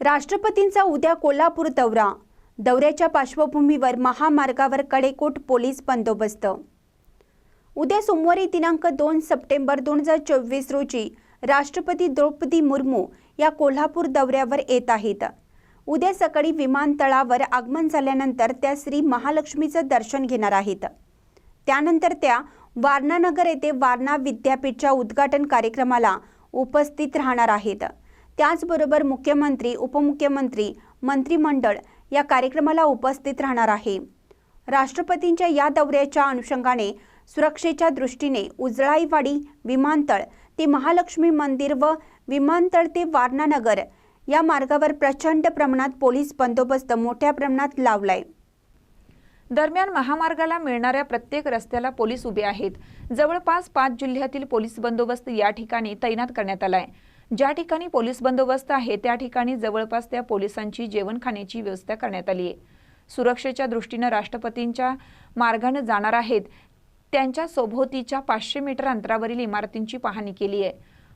राष्ट्रपतींचा उद्या कोल्हापूर दौरा. दौऱ्याच्या पार्श्वभूमीवर महामार्गावर कडेकोट पोलीस बंदोबस्त. उद्या सोमवारी दिनांक दोन सप्टेंबर दोन हजार चोवीस रोजी राष्ट्रपती द्रौपदी मुर्मू या कोल्हापूर दौऱ्यावर येत आहेत. उद्या सकाळी विमानतळावर आगमन झाल्यानंतर त्या श्री महालक्ष्मीचं दर्शन घेणार आहेत. त्यानंतर त्या वारणानगर येथे वारणा विद्यापीठच्या उद्घाटन कार्यक्रमाला उपस्थित राहणार आहेत. त्याचबरोबर मुख्यमंत्री उपमुख्यमंत्री मंत्रिमंडळ या कार्यक्रमाला उपस्थित राहणार आहे. राष्ट्रपतींच्या या दौऱ्याच्या अनुषंगाने सुरक्षेच्या दृष्टीने उजळाईवाडी विमानतळ ते महालक्ष्मी मंदिर व विमानतळ ते वारणानगर या मार्गावर प्रचंड प्रमाणात पोलीस बंदोबस्त मोठ्या प्रमाणात लावलाय. दरम्यान महामार्गाला मिळणाऱ्या प्रत्येक रस्त्याला पोलीस उभे आहेत. जवळपास पाच जिल्ह्यातील पोलीस बंदोबस्त या ठिकाणी तैनात करण्यात आलाय. ज्या ठिकाणी पोलीस बंदोबस्त आहे त्या ठिकाणी जवळपास त्या पोलिसांची जेवण खाण्याची व्यवस्था करण्यात आली आहे. सुरक्षेच्या दृष्टीनं राष्ट्रपतींच्या मार्गानं जाणार आहेत त्यांच्या सोभोवतीच्या पाचशे मीटर अंतरावरील इमारतींची पाहणी केली आहे.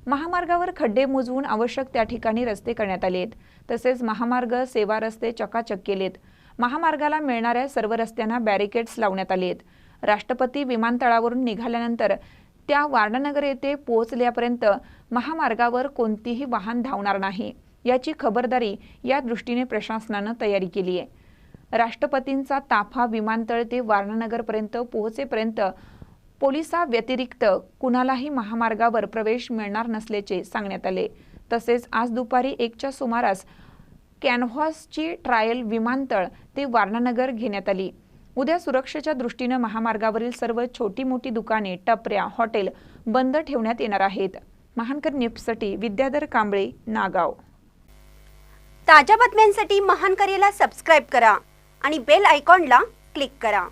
महामार्गावर खड्डे मुजवून आवश्यक त्या ठिकाणी रस्ते करण्यात आले आहेत. तसेच महामार्ग सेवा रस्ते चकाचक केलेत महामार्गाला मिळणाऱ्या सर्व रस्त्यांना बॅरिकेड्स लावण्यात आले आहेत. राष्ट्रपती विमानतळावरून निघाल्यानंतर त्या वारणानगर येथे पोहोचल्यापर्यंत महामार्गावर कोणतीही वाहन धावणार नाही. याची खबरदारी या दृष्टीने प्रशासनानं तयारी केली आहे. राष्ट्रपतींचा ताफा विमानतळ ते वारणानगरपर्यंत पोहोचेपर्यंत पोलिसाव्यतिरिक्त कुणालाही महामार्गावर प्रवेश मिळणार नसल्याचे सांगण्यात आले. तसेच आज दुपारी एकच्या सुमारास कॅनव्हासची ट्रायल विमानतळ ते वारणानगर घेण्यात आली. उद्या सुरक्षेच्या दृष्टीनं महामार्गावरील सर्व छोटी मोठी दुकाने टपऱ्या हॉटेल बंद ठेवण्यात येणार आहेत. महानकर न्यूजसाठी विद्याधर कांबळे नागाव. ताज्या बातम्यांसाठी महानकरेला सबस्क्राईब करा आणि बेल आयकॉनला क्लिक करा.